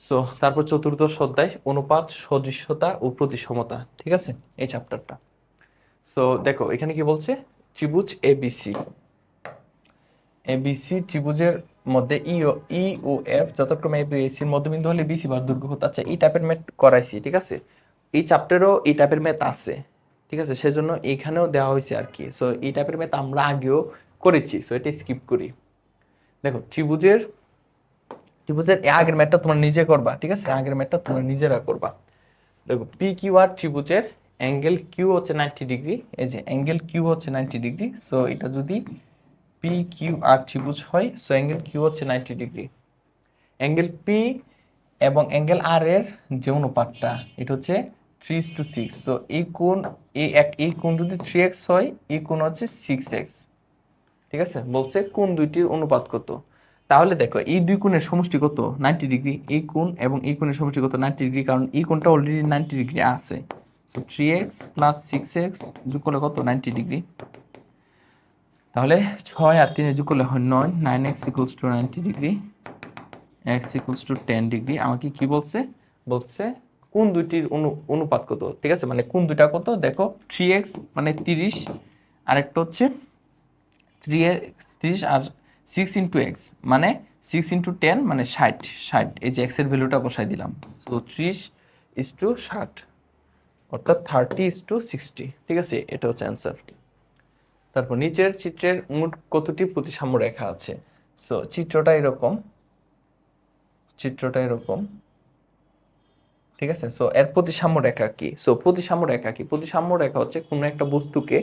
So তারপর চতুর্দশ অধ্যায়, অনুপাত, সদৃশ্যতা ও প্রতিসমতা, ঠিক আছে? এই চ্যাপ্টারটা সো দেখো, এখানে কি বলছে? ত্রিভুজ এবিসি এবিসি ত্রিভুজের মধ্যে ই ও ই ও এফ যথাক্রমে এ বি এসির মধ্যবিন্দু হলে বিসি বার দৈর্ঘ্য হতে আচ্ছা এই টাইপের ম্যাথ করাইছি, ঠিক আছে? এই চ্যাপ্টারও এই টাইপের ম্যাথ আছে, ঠিক আছে? সেজন্য এখানেও দেওয়া হয়েছে আর কি। সো এই টাইপের ম্যাথ আমরা আগেও করেছি সো এটা স্কিপ করি। দেখো, ত্রিভুজের ত্রিভুজের আগের ম্যাটটা তোমরা নিজে করবা, ঠিক আছে? আগের ম্যাটটা তোমরা নিজেরা করবা। দেখো পি কিউ আর ত্রিভুজের অ্যাঙ্গেল কিউ হচ্ছে নাইনটি ডিগ্রি এই যে অ্যাঙ্গেল কিউ হচ্ছে নাইনটি ডিগ্রি সো এটা যদি পি কিউ আর ত্রিভুজ হয় সো অ্যাঙ্গেল কিউ হচ্ছে নাইনটি ডিগ্রি অ্যাঙ্গেল পি এবং অ্যাঙ্গেল আর এর যে অনুপাতটা, এটা হচ্ছে থ্রি টু সিক্স সো এই কোণ এই কোণ যদি থ্রি এক্স হয়, এই কোণ হচ্ছে সিক্স এক্স ঠিক আছে? বলছে কোন দুইটির অনুপাত কত? তাহলে দেখো, এই দুই কোণের সমষ্টি কত? নাইনটি ডিগ্রি এই কোণ এবং এই কোণের সমষ্টি কত? নাইনটি ডিগ্রি কারণ এই কোণটা অলরেডি নাইনটি ডিগ্রি আছে। So three X plus six X যোগ করলে কত? নাইনটি ডিগ্রি তাহলে ছয় আর তিনে যোগ করলে হয় নয়। Nine X equals to ninety degree X equals to ten degree আমাকে কি বলছে? বলছে কোন দুইটির অনু, অনুপাত কত? ঠিক আছে? মানে কোন দুইটা কত? দেখো থ্রি এক্স মানে তিরিশ, আরেকটা হচ্ছে থ্রি এক্স তিরিশ আর সিক্স ইন্টু এক্স মানে সিক্স ইন্টু টেন মানে ষাট ষাট, এই যে এক্সের ভ্যালুটা বসাই দিলাম। তো ত্রিশ ইস টু ষাট, অর্থাৎ থার্টি ইস টু সিক্সটি ঠিক আছে? এটা হচ্ছে অ্যান্সার তারপর নিচের চিত্রের মোট কতটি প্রতিসাম্য রেখা আছে? সো চিত্রটা এরকম চিত্রটা এরকম, ঠিক আছে? সো এর প্রতিসাম্য রেখা কি? সো প্রতিসাম্য রেখা কি? প্রতিসাম্য রেখা হচ্ছে কোনো একটা বস্তুকে,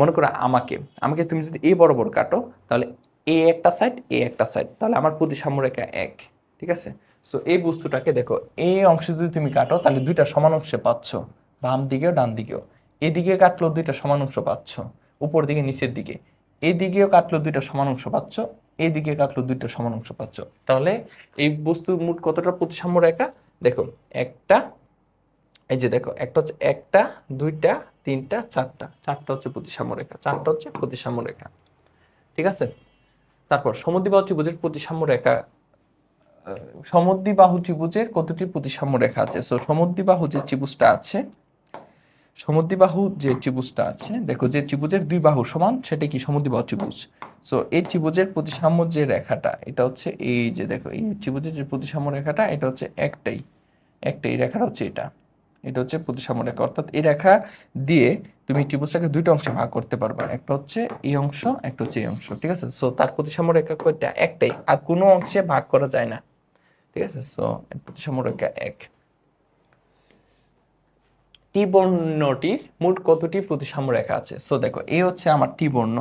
মনে করো আমাকে আমাকে তুমি যদি এই বরাবর কাটো, তাহলে এ একটা সাইড এ একটা সাইড তাহলে আমার প্রতিসাম্য রেখা এক, ঠিক আছে? সো এই বস্তুটাকে দেখো এই অংশে যদি তুমি কাটো, তাহলে দুইটা সমান অংশে পাচ্ছ। বাম দিকেও, ডান দিকেও। এদিকে কাটলো দুইটা সমান অংশ পাচ্ছ। উপর দিকে, নিচের দিকে। এই দিকেও কাটলো দুইটা সমান অংশ পাচ্ছ। এইদিকে কাটলো দুইটা সমান অংশ পাচ্ছ। তাহলে এই বস্তুর মোট কতটা প্রতিসাম্য রেখা? দেখো, একটা, এই যে দেখো, একটা হচ্ছে একটা, দুইটা, তিনটা, চারটা। চারটা হচ্ছে প্রতিসাম্য রেখা। চারটা হচ্ছে প্রতিসাম্য রেখা। ঠিক আছে? তারপর সমদ্বিবাহু ত্রিভুজের প্রতিসাম্য রেখা সমদ্বিবাহু ত্রিভুজের কতটি প্রতিসাম্য রেখা আছে? সো সমদ্বিবাহু যে ত্রিভুজটা আছে, সমদ্বিবাহু যে ত্রিভুজটা আছে, দেখো যে ত্রিভুজের দুই বাহু সমান, সেটা কি? সমদ্বিবাহু ত্রিভুজ। সো এই ত্রিভুজের প্রতিসাম্য যে রেখাটা, এটা হচ্ছে এই যে দেখো, এই ত্রিভুজের যে প্রতিসাম্য রেখাটা, এটা হচ্ছে একটাই। একটাই রেখাটা হচ্ছে এটা। এটা হচ্ছে প্রতিসাম্য রেখা। অর্থাৎ এই রেখা দিয়ে তুমি ত্রিভুজটাকে দুইটা অংশে ভাগ করতে পারবা। একটা হচ্ছে এই অংশ, একটা হচ্ছে এই অংশ, ঠিক আছে? সো তার প্রতিসাম্য রেখা কয়টা? একটাই। আর কোনো অংশে ভাগ করা যায় না, ঠিক আছে? সো প্রতিসাম্য রেখা এক। টি বর্ণটির মোট কতটি প্রতিসাম্য রেখা আছে? সো দেখো এই হচ্ছে আমার টি বর্ণ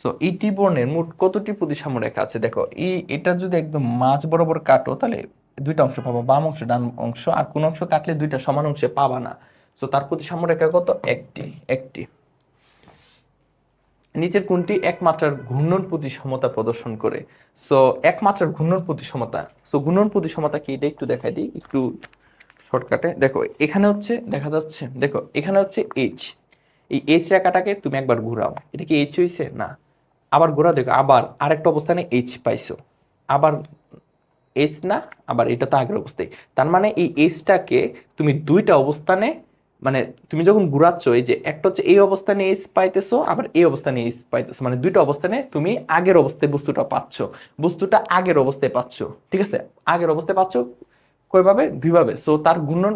সো এই টি বর্ণের মোট কতটি প্রতিসাম্য রেখা আছে? দেখো, এই, এটা যদি একদম মাঝ বরাবর কাটো, তাহলে দুইটা অংশ পাবো। বাম অংশ, ডান অংশ। আর কোন অংশ কাটলে দুইটা সমান অংশে পাবা না। সো তার প্রতিসাম্য রেখা কত একটি একটি। নিচের কোনটি একমাত্রার ঘূর্ণন প্রতিসমতা প্রদর্শন করে। সো একমাত্রার ঘূর্ণন প্রতিসমতা। সো ঘূর্ণন প্রতিসমতা কি? এটা একটু দেখাই দিই, একটু শর্টকাটে। দেখো, এখানে হচ্ছে, দেখা যাচ্ছে, দেখো, এখানে হচ্ছে এইচ এই এইচ রেখাটাকে তুমি একবার ঘুরাও। এটা কি এইচ হইছে? না। আবার ঘোরা দেখো, আবার আরেকটা অবস্থানে এইচ পাইছো। আবার এইচ না, আবার এটা তো আগের অবস্থায়। তার মানে এই এইচটাকে তুমি দুইটা অবস্থানে মানে তুমি যখন ঘুরাচ্ছ, এই যে একটা হচ্ছে এই অবস্থানে এইচ পাইতেছো, আবার এই অবস্থানে এইচ পাইতেছো। মানে দুইটা অবস্থানে তুমি আগের অবস্থায় বস্তুটা পাচ্ছ। বস্তুটা আগের অবস্থায় পাচ্ছ, ঠিক আছে? আগের অবস্থায় পাচ্ছ কয়ভাবে দুইভাবে। সো তার ঘূর্ণন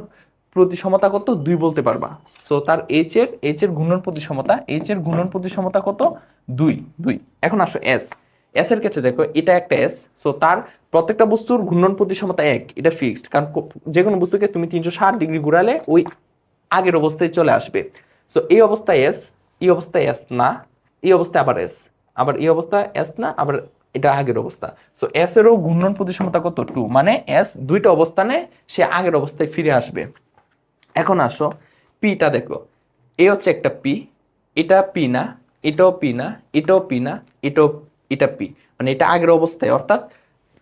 প্রতিসমতা কত? দুই বলতে পারবা। সো তার এইচ এর এইচ এর ঘূর্ণন প্রতিসমতা এইচ এর ঘূর্ণন প্রতিসমতা কত? দুই দুই। এখন আসো এস এস এর ক্ষেত্রে দেখো, এটা একটা এস সো তার প্রত্যেকটা বস্তুর ঘূর্ণন প্রতিসমতা এক, এটা ফিক্সড কারণ যে কোনো বস্তুকে তুমি তিনশো ষাট ডিগ্রি ঘুরালে ওই আগের অবস্থায় চলে আসবে। সো এই অবস্থায় এস এই অবস্থায় এস না, এই অবস্থায় আবার এস আবার এই অবস্থায় এস না, আবার এটা আগের অবস্থা। সো এস এরও ঘূর্ণন প্রতিসমতা কত? টু মানে এস দুইটা অবস্থানে সে আগের অবস্থায় ফিরে আসবে। এখন আসো পিটা দেখো। এ হচ্ছে একটা পি এটা পি না, এটাও পি না, এটাও পি না, এটাও এটা পি মানে এটা আগের অবস্থায়। অর্থাৎ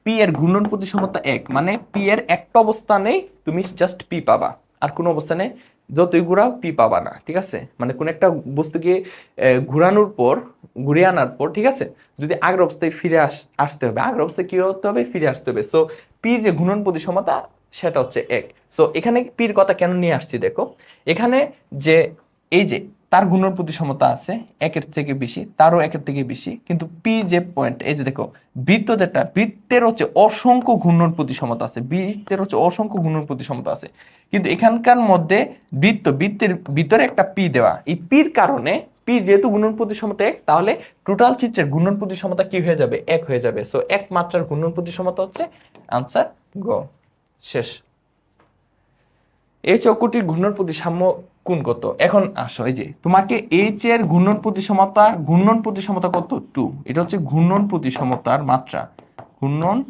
পি এর ঘূর্ণন প্রতিসমতা এক। মানে পি এর একটা অবস্থানেই তুমি জাস্ট পি পাবা। আর কোনো অবস্থানে যতই ঘুরাও, পি পাবা না, ঠিক আছে? মানে কোন একটা বস্তুকে ঘুরানোর পর ঘুরিয়ে আনার পর, ঠিক আছে? যদি আগের অবস্থায় ফিরে আস, আসতে হবে। আগের অবস্থায় কি হতে হবে? ফিরে আসতে হবে। সো পি যে ঘূর্ণন প্রতিসমতা সেটা হচ্ছে এক। সো এখানে পির কথা কেন নিয়ে আসছি, দেখো? এখানে যে, এই যে তার ঘূর্ণন প্রতিসমতা আছে, একের থেকে বেশি, তারও একের থেকে বেশি। কিন্তু পি যে পয়েন্ট এই যে দেখো, বৃত্ত যেটা, বৃত্তের হচ্ছে অসংখ্য ঘূর্ণন প্রতিসমতা আছে, বৃত্তের হচ্ছে অসংখ্য ঘূর্ণন প্রতিসমতা আছে। কিন্তু এখানকার মধ্যে বৃত্ত, বৃত্তের ভিতরে একটা পি দেওয়া। এই পির কারণে, পি যেহেতু ঘূর্ণন প্রতিসমতা এক, তাহলে টোটাল চিত্রের ঘূর্ণন প্রতিসমতা কি হয়ে যাবে? এক হয়ে যাবে। সো এক মাত্রার ঘূর্ণন প্রতিসমতা হচ্ছে আনসার গ। শেষ। এই চক্রটির ঘূর্ণন প্রতিসাম্য কোন কত? এখন আসো, এই যে, তোমাকে এইচ এর ঘূর্ণন প্রতিসমতা ঘূর্ণন প্রতিসমতা কত? টু এটা হচ্ছে ঘূর্ণন প্রতিসমতার মাত্রা। ঘূর্ণন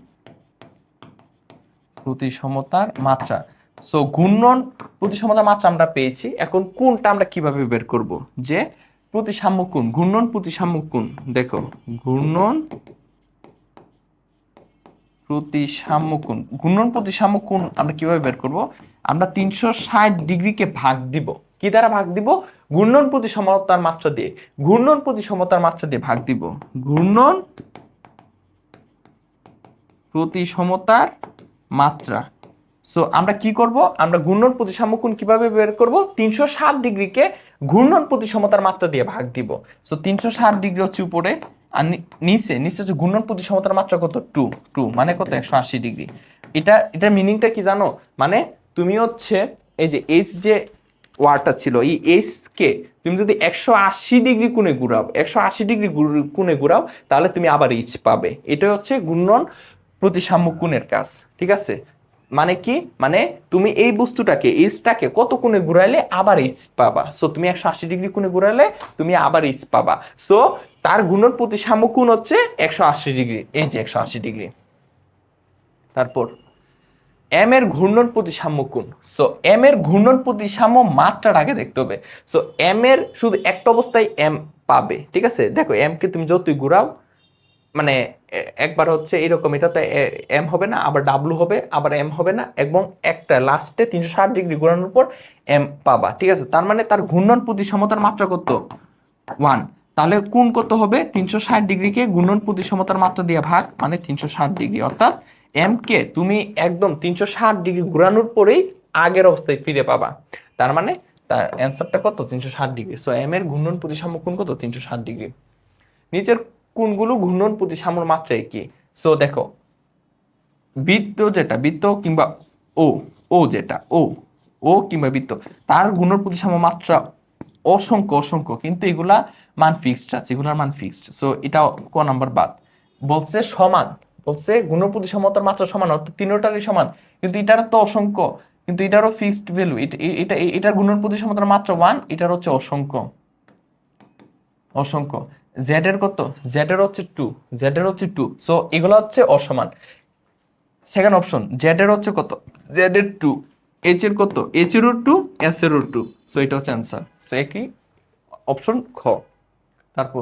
প্রতিসমতার মাত্রা। সো ঘূর্ণন প্রতিসমতার মাত্রা আমরা পেয়েছি। এখন কোনটা আমরা কীভাবে বের করব? যে, প্রতিসাম্য কোণ, ঘূর্ণন প্রতিসাম্য কোণ। দেখো, ঘূর্ণন প্রতিসাম্য কোণ। ঘূর্ণন প্রতিসাম্য কোণ আমরা কীভাবে বের করব? আমরা তিনশো ষাট ডিগ্রিকে ভাগ দিব। কি দ্বারা ভাগ দিব? ঘূর্ণন প্রতি সমতার মাত্রা দিয়ে। ঘূর্ণন প্রতি সমতার মাত্রা দিয়ে ভাগ দিব। ঘূর্ণন প্রতি সমতার মাত্রা। সো আমরা কি করব? আমরা ঘূর্ণন প্রতিসাম্য কোণ কীভাবে বের করব? তিনশো ষাট ডিগ্রিকে ঘূর্ণন প্রতিসমতার মাত্রা দিয়ে ভাগ দিব। সো তিনশো ষাট ডিগ্রি হচ্ছে উপরে, আর নিচে নিচে হচ্ছে ঘূর্ণন প্রতিসমতার মাত্রা কত? টু টু মানে কত? একশো আশি ডিগ্রি। এটা, এটার মিনিংটা কি জানো? মানে তুমি হচ্ছে, এই যে এইচ যে ওয়ারটা ছিল। এই এইচ কে তুমি যদি একশো আশি ডিগ্রি কোণে ঘুরাও, একশো আশি ডিগ্রি কোণে ঘুরাও, তাহলে তুমি আবার এইচ পাবে। এটা হচ্ছে ঘূর্ণন প্রতিসাম্য কোণের কাজ, ঠিক আছে? মানে কি? মানে তুমি এই বস্তুটাকে এইচটাকে কত কোণে ঘুরাইলে আবার এইচ পাবা। সো তুমি একশো আশি ডিগ্রি কোণে ঘুরাইলে তুমি আবার এইচ পাবা। সো তার ঘূর্ণন প্রতিসাম্য কোণ হচ্ছে একশো আশি ডিগ্রি, এই যে একশো আশি ডিগ্রি। তারপর এম এর ঘূর্ণন প্রতিসাম্য কোণ সো এম এর ঘূর্ণন প্রতিসাম্য মাত্রার আগে দেখতে হবে। সো এম এর শুধু একটা অবস্থায় এম পাবে, ঠিক আছে? দেখো এম কে তুমি যতই ঘুরাও মানে একবার হচ্ছে এরকম এটাতে এম হবে না, আবার ডাব্লু হবে, আবার এম হবে না, এবং একটা লাস্টে তিনশো ষাট ডিগ্রি ঘোরানোর পর এম পাবা, ঠিক আছে? তার মানে তার ঘূর্ণন প্রতিসমতার মাত্রা কত? ওয়ান তাহলে কোন কত হবে? তিনশো ষাট ডিগ্রিকে ঘূর্ণন প্রতিসমতার মাত্রা দিয়ে ভাগ মানে তিনশো ষাট ডিগ্রি, অর্থাৎ এম কে তুমি একদম তিনশো ষাট ডিগ্রি ঘোরানোর পরেই আগের অবস্থায় ফিরে পাবা। তার মানে তার অ্যান্সারটা কত? তিনশো ষাট ডিগ্রি। সো এম এর ঘূর্ণন প্রতিসাম্য কোণ কত? তিনশো ষাট ডিগ্রি। নিচের কোণগুলো ঘূর্ণন প্রতিসাম্যর মাত্রায় কি? সো দেখো, বৃত্ত যেটা, বৃত্ত কিংবা ও ও যেটা ও ও কিংবা বৃত্ত, তার ঘূর্ণন প্রতিসাম্য মাত্রা অসংখ্য অসংখ্য, কিন্তু এগুলা মান ফিক্সড আছে, এগুলার মান ফিক্সড সো এটা ক নাম্বার বাদ। বলছে সমান। বলছে ঘূর্ণন প্রতিসমতার মাত্রা সমান, অর্থাৎ তিনটারই সমান। কিন্তু এটার তো অসংখ্য, কিন্তু এটারও ফিক্সড ভ্যালু এটা এটার ঘূর্ণন প্রতিসমতার মাত্রা ওয়ান এটার হচ্ছে অসংখ্য। অসংখ্য। জেড এর কত? জেড এর হচ্ছে টু জেড এর হচ্ছে টু সো এগুলো হচ্ছে অসমান। সেকেন্ড অপশন জেড এর হচ্ছে কত? জেড এর টু এইচ এর কত? এইচ এরও টু এস এরও টু সো এটা হচ্ছে অ্যান্সার সো একই অপশন খ। তারপর